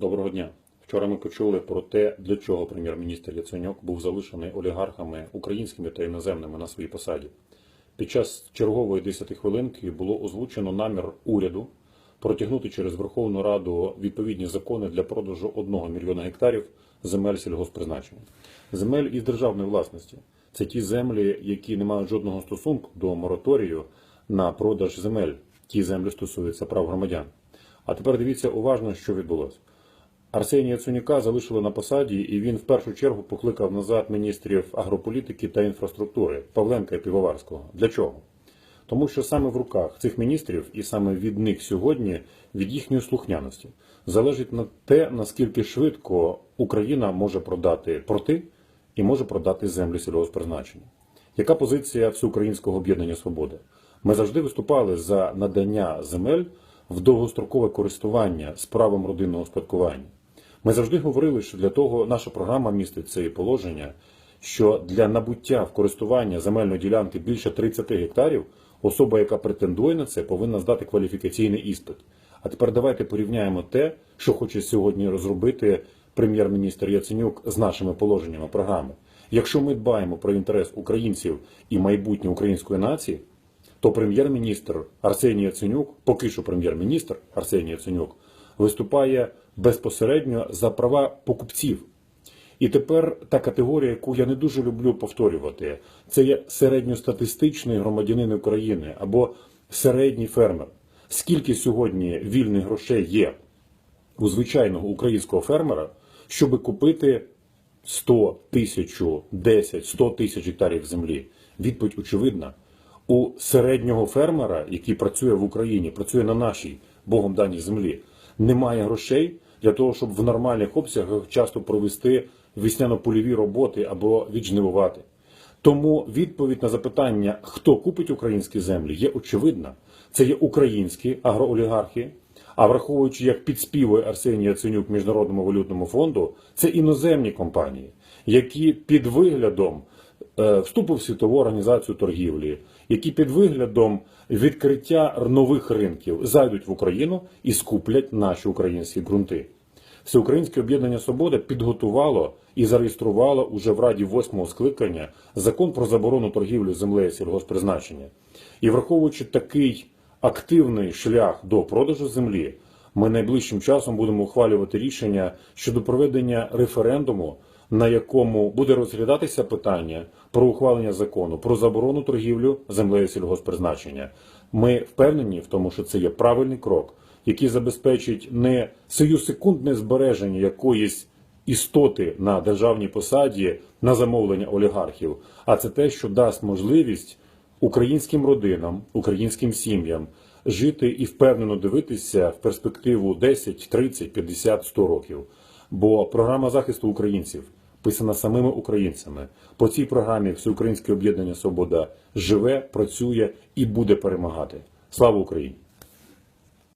Доброго дня. Вчора ми почули про те, для чого прем'єр-міністр Яценюк був залишений олігархами українськими та іноземними на своїй посаді. Під час чергової 10 хвилинки було озвучено намір уряду протягнути через Верховну Раду відповідні закони для продажу 1 мільйона гектарів земель сільгоспризначення. Земель із державної власності. Це ті землі, які не мають жодного стосунку до мораторію на продаж земель. Ті землі стосуються прав громадян. А тепер дивіться уважно, що відбулося. Арсенія Яценюка залишили на посаді, і він в першу чергу покликав назад міністрів агрополітики та інфраструктури Павленка і Півоварського. Для чого? Тому що саме в руках цих міністрів, і саме від них сьогодні, від їхньої слухняності, залежить на те, наскільки швидко Україна може продати порти і може продати землі сільгоспризначення. Яка позиція Всеукраїнського об'єднання Свобода? Ми завжди виступали за надання земель в довгострокове користування з правом родинного спадкування. Ми завжди говорили, що для того наша програма містить це положення, що для набуття в користування земельної ділянки більше 30 гектарів особа, яка претендує на це, повинна здати кваліфікаційний іспит. А тепер давайте порівняємо те, що хоче сьогодні розробити прем'єр-міністр Яценюк з нашими положеннями програми. Якщо ми дбаємо про інтерес українців і майбутнє української нації, то прем'єр-міністр Арсеній Яценюк, поки що прем'єр-міністр Арсеній Яценюк, виступає безпосередньо за права покупців. І тепер та категорія, яку я не дуже люблю повторювати, це є середньостатистичний громадянин України або середній фермер. Скільки сьогодні вільних грошей є у звичайного українського фермера, щоб купити 100 тисяч, 10, 100 тисяч гектарів землі? Відповідь очевидна. У середнього фермера, який працює в Україні, працює на нашій Богом даній землі, немає грошей для того, щоб в нормальних обсягах часто провести весняно-польові роботи або віджнивувати. Тому відповідь на запитання, хто купить українські землі, є очевидна. Це є українські агроолігархи. А враховуючи, як підспівує Арсеній Яценюк Міжнародному валютному фонду, це іноземні компанії, які під виглядом вступу в світову організацію торгівлі, які під виглядом відкриття нових ринків зайдуть в Україну і скуплять наші українські ґрунти. Всеукраїнське об'єднання Свобода підготувало і зареєструвало уже в Раді восьмого скликання закон про заборону торгівлі землею сільгоспризначення. І враховуючи такий активний шлях до продажу землі, ми найближчим часом будемо ухвалювати рішення щодо проведення референдуму, на якому буде розглядатися питання про ухвалення закону про заборону торгівлю землею сільгоспризначення. Ми впевнені в тому, що це є правильний крок, який забезпечить не сиюсекундне збереження якоїсь істоти на державній посаді на замовлення олігархів, а це те, що дасть можливість українським родинам, українським сім'ям жити і впевнено дивитися в перспективу 10, 30, 50, 100 років. Бо програма захисту українців писана самими українцями. По цій програмі Всеукраїнське об'єднання Свобода живе, працює і буде перемагати. Слава Україні!